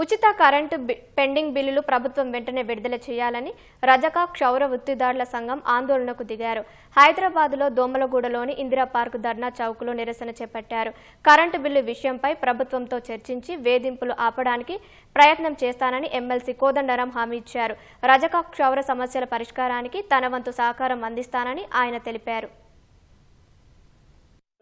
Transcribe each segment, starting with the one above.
ఉచిత current pending బిల్లులు ప్రభుత్వం వెంటనే విడుదల చేయాలని రజక క్షౌర వృత్తిదారుల సంఘం ఆందోళనకు దిగారు. హైదరాబాద్లో దోమలగూడలోని ఇందిరా పార్క్ ధర్నా చౌక్లో నిరసన చేపట్టారు. కరెంటు బిల్లు విషయంపై ప్రభుత్వంతో చర్చించి వేధింపులు ఆపడానికి ప్రయత్నం చేస్తానని ఎమ్మెల్సీ కోదండరాం హామీ ఇచ్చారు. రజక క్షౌర సమస్యల పరిష్కారానికి తన వంతు సహకారం అందిస్తానని ఆయన తెలిపారు.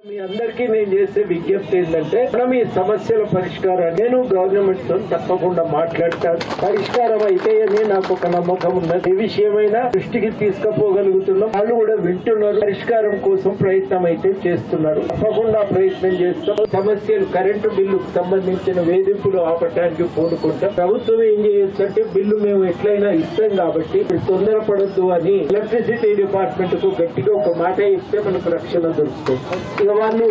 మీ అందరికీ నేను చేసే విజ్ఞప్తి ఏంటంటే మనం ఈ సమస్యల పరిష్కారం నేను గవర్నమెంట్తో తప్పకుండా మాట్లాడతాను. పరిష్కారం అయితే అని నాకు ఒక నమ్మకం ఉన్నది. ఏ విషయమైనా దృష్టికి తీసుకుపోగలుగుతున్నాం. వాళ్ళు కూడా వింటున్నారు. పరిష్కారం కోసం ప్రయత్నం అయితే చేస్తున్నారు. తప్పకుండా ప్రయత్నం చేస్తాం. సమస్యలు కరెంటు బిల్లుకు సంబంధించిన వేధింపులు ఆపటానికి పూనుకుంటాం. ప్రభుత్వం ఏం చేయొచ్చు అంటే బిల్లు మేము ఎట్లయినా ఇస్తాం కాబట్టి తొందరపడద్దు అని ఎలక్ట్రిసిటీ డిపార్ట్మెంట్కు గట్టిగా ఒక మాట ఇస్తే మనకు రక్షణ దొరుకుతుంది. వాళ్ళు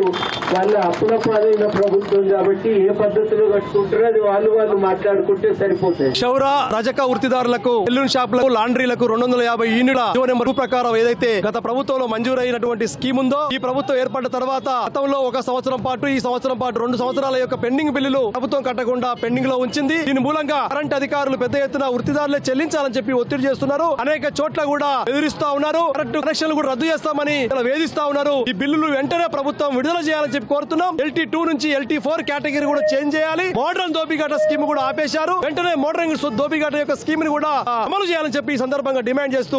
వాళ్ళ అప్పుల పాలైన ప్రభుత్వం కాబట్టి ఏ పద్ధతిలో కట్టుకుంటారో అది వాళ్ళు వాళ్ళు మాట్లాడుకుంటే సరిపోతాయి. క్షౌర రజక వృత్తిదారులకు సెలూన్ షాపులకు లాండ్రీలకు రెండు వందల యాభై యూనిట్ల నెంబర్ ప్రకారం ఏదైతే గత ప్రభుత్వంలో మంజూరైనటువంటి స్కీమ్ ఉందో ఈ ప్రభుత్వం ఏర్పడిన తర్వాత గతంలో ఒక సంవత్సరం పాటు ఈ సంవత్సరం పాటు రెండు సంవత్సరాల యొక్క పెండింగ్ బిల్లులు ప్రభుత్వం కట్టకుండా పెండింగ్లో ఉంచింది. దీని మూలంగా కరెంట్ అధికారులు పెద్ద ఎత్తున వృత్తిదారులే చెల్లించాలని చెప్పి ఒత్తిడి చేస్తున్నారు. అనేక చోట్ల కూడా బెదిరిస్తా ఉన్నారు. కరెంట్ కనెక్షన్లు కూడా రద్దు చేస్తామని వేధిస్తా ఉన్నారు. ఈ బిల్లులు వెంటనే ప్రభుత్వం విడుదల చేయాలని చెప్పి కోరుతున్నాం. ఎల్టీ టూ నుంచి ఎల్టీ ఫోర్ కేటగిరీ కూడా చేంజ్ చేయాలి. మోడర్న్ దోపిఘాట స్కీమ్ కూడా ఆపేశారు. వెంటనే మోడర్న్ దోపిఘాట యొక్క స్కీమ్ని కూడా అమలు చేయాలని చెప్పి ఈ సందర్భంగా డిమాండ్ చేస్తూ